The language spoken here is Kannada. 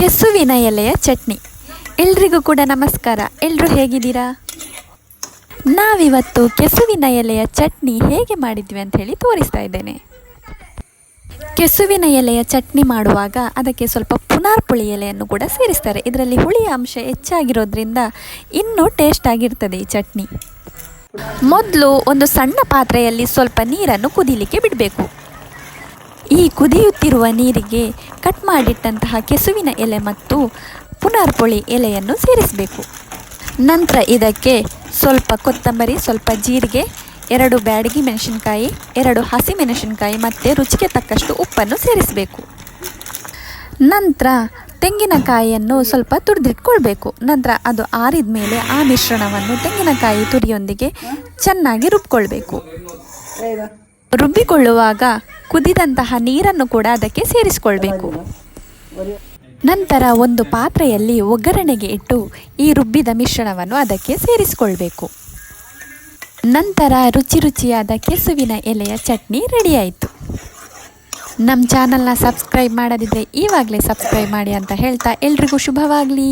ಕೆಸುವಿನ ಎಲೆಯ ಚಟ್ನಿ. ಎಲ್ರಿಗೂ ಕೂಡ ನಮಸ್ಕಾರ. ಎಲ್ಲರೂ ಹೇಗಿದ್ದೀರಾ? ನಾವಿವತ್ತು ಕೆಸುವಿನ ಎಲೆಯ ಚಟ್ನಿ ಹೇಗೆ ಮಾಡಿದ್ವಿ ಅಂತ ಹೇಳಿ ತೋರಿಸ್ತಾ ಇದ್ದೇನೆ. ಕೆಸುವಿನ ಎಲೆಯ ಚಟ್ನಿ ಮಾಡುವಾಗ ಅದಕ್ಕೆ ಸ್ವಲ್ಪ ಪುನಾರ್ ಪುಳಿ ಎಲೆಯನ್ನು ಕೂಡ ಸೇರಿಸ್ತಾರೆ. ಇದರಲ್ಲಿ ಹುಳಿಯ ಅಂಶ ಹೆಚ್ಚಾಗಿರೋದ್ರಿಂದ ಇನ್ನೂ ಟೇಸ್ಟ್ ಆಗಿರ್ತದೆ ಈ ಚಟ್ನಿ. ಮೊದಲು ಒಂದು ಸಣ್ಣ ಪಾತ್ರೆಯಲ್ಲಿ ಸ್ವಲ್ಪ ನೀರನ್ನು ಕುದಿಲಿಕ್ಕೆ ಬಿಡಬೇಕು. ಈ ಕುದಿಯುತ್ತಿರುವ ನೀರಿಗೆ ಕಟ್ ಮಾಡಿಟ್ಟಂತಹ ಕೆಸುವಿನ ಎಲೆ ಮತ್ತು ಪುನರ್ಪೊಳಿ ಎಲೆಯನ್ನು ಸೇರಿಸಬೇಕು. ನಂತರ ಇದಕ್ಕೆ ಸ್ವಲ್ಪ ಕೊತ್ತಂಬರಿ, ಸ್ವಲ್ಪ ಜೀರಿಗೆ, ಎರಡು ಬ್ಯಾಡಗಿ ಮೆಣಸಿನಕಾಯಿ, ಎರಡು ಹಸಿ ಮೆಣಸಿನಕಾಯಿ ಮತ್ತು ರುಚಿಗೆ ತಕ್ಕಷ್ಟು ಉಪ್ಪನ್ನು ಸೇರಿಸಬೇಕು. ನಂತರ ತೆಂಗಿನಕಾಯಿಯನ್ನು ಸ್ವಲ್ಪ ತುರಿದಿಟ್ಕೊಳ್ಬೇಕು. ನಂತರ ಅದು ಆರಿದ ಮೇಲೆ ಆ ಮಿಶ್ರಣವನ್ನು ತೆಂಗಿನಕಾಯಿ ತುರಿಯೊಂದಿಗೆ ಚೆನ್ನಾಗಿ ರುಬ್ಕೊಳ್ಬೇಕು. ರುಬ್ಬಿಕೊಳ್ಳುವಾಗ ಕುದಿದಂತಹ ನೀರನ್ನು ಕೂಡ ಅದಕ್ಕೆ ಸೇರಿಸಿಕೊಳ್ಬೇಕು. ನಂತರ ಒಂದು ಪಾತ್ರೆಯಲ್ಲಿ ಒಗ್ಗರಣೆಗೆ ಇಟ್ಟು ಈ ರುಬ್ಬಿದ ಮಿಶ್ರಣವನ್ನು ಅದಕ್ಕೆ ಸೇರಿಸಿಕೊಳ್ಬೇಕು. ನಂತರ ರುಚಿ ರುಚಿಯಾದ ಕೆಸುವಿನ ಎಲೆಯ ಚಟ್ನಿ ರೆಡಿಯಾಯಿತು. ನಮ್ಮ ಚಾನಲ್ನ ಸಬ್ಸ್ಕ್ರೈಬ್ ಮಾಡದಿದ್ದರೆ ಈವಾಗಲೇ ಸಬ್ಸ್ಕ್ರೈಬ್ ಮಾಡಿ ಅಂತ ಹೇಳ್ತಾ ಎಲ್ರಿಗೂ ಶುಭವಾಗಲಿ.